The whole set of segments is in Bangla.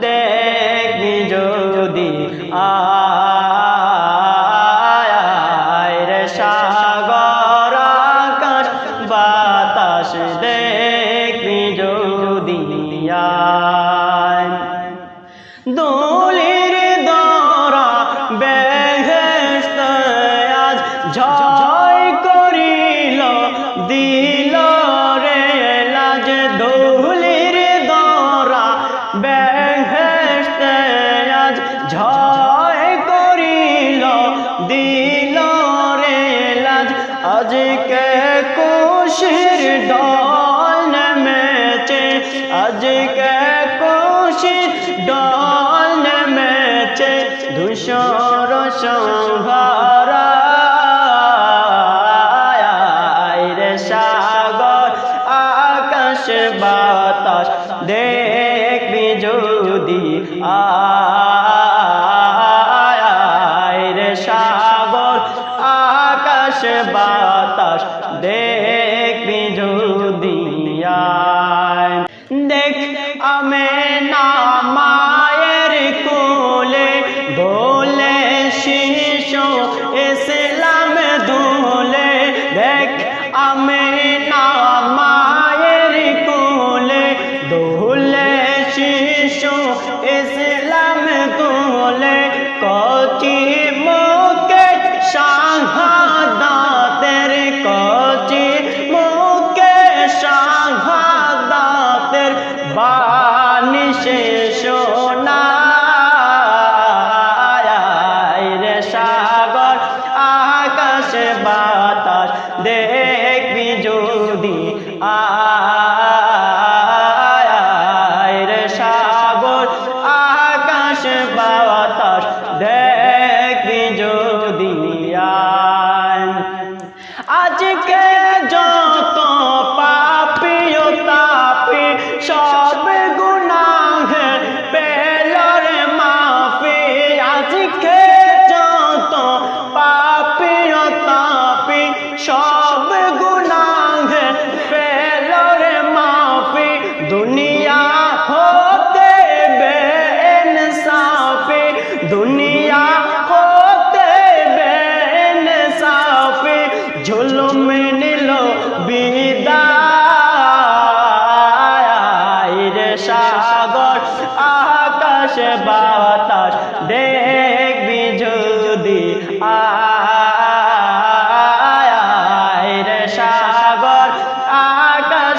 দেখবি যদি। আয় রে সাগর আকাশ, বাতাস দেখবি যদি। আয়। দোলের দরা বেহেস্ত আজ জয় আজকে কুশির ডল নেমেছে, আজকে কুশির ডল নেমেছে, ধূসর সংহার রে সাগর, আকাশ বাতাস, দেখবি যদি আয় जाए देख हमें नामायर कोले भोले शीशो इस्लाम धोले देख हमें नामा শেষ রে সাগর, আকাশ বাতাস দেখবি যদি। আয় রে সাগর, আকাশ বাতাস দেখবি যদি। আজকে যত সব গুনাহ পেলর মাফি, দুনিয়া হতে বেনসাফি দুনিয়া হতে বেনসাফি ঝুলুম নিল বিদায় রে সাগর, আকাশ বাতাস দেখবি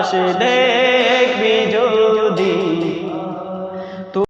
আসে দেখবি